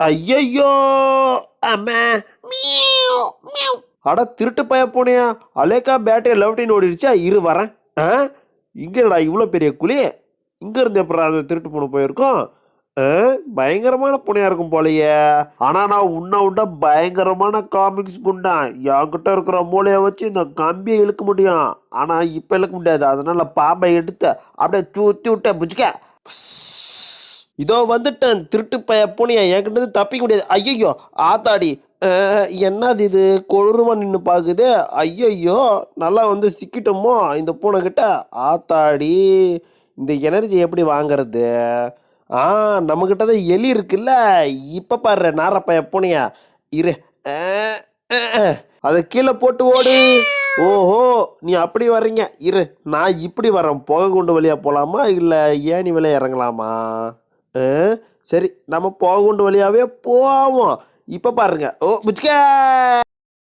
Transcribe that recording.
ஐயையோ! அம்மா! அட திருட்டு பய போனியா? அலேக்கா பேட்டரி லெவட்டின் ஓடிடுச்சா? இரு வரேன். ஆ? இங்கடா இவ்வளோ பெரிய குழி இங்க இருந்து எப்பறம் அது திருட்டு பூனை போயிருக்கோம்? பயங்கரமான புனையா இருக்கும் போலயே. ஆனா நான் உன்னை விட பயங்கரமான காமிக்ஸ் குண்டான் என்கிட்ட இருக்கிற மூளையை வச்சு இந்த கம்பியை இழுக்க முடியும். ஆனா இப்ப இழுக்க முடியாது. அதனால பாம்பை எடுத்து அப்படியே சுத்தி விட்டேன் புச்சுக்க. இதோ வந்துட்டேன். திருட்டு பய பூனையா என்கிட்ட தப்பிக்க முடியாது. ஐயோ ஆத்தாடி. என்னது இது? கொழுருமா நின்று பார்க்குது ஐயையோ நல்லா வந்து சிக்கிட்டோமோ இந்த பூனை கிட்ட ஆத்தாடி இந்த எனர்ஜி எப்படி வாங்கிறது? ஆ நம்மக்கிட்ட தான் எலி இருக்குல்ல? இப்போ பாரு நாரப்பைய பூனையா. இரு. அதை கீழே போட்டு ஓடு. ஓஹோ நீ அப்படி வர்றீங்க. இரு நான் இப்படி வரேன் புகை குண்டு வழியாக போகலாமா இல்லை ஏணி வழியாக இறங்கலாமா? சரி நம்ம புகை வழியாகவே வழியாவே போவோம். இப்போ பாருங்க. ஓ புச்சுக்க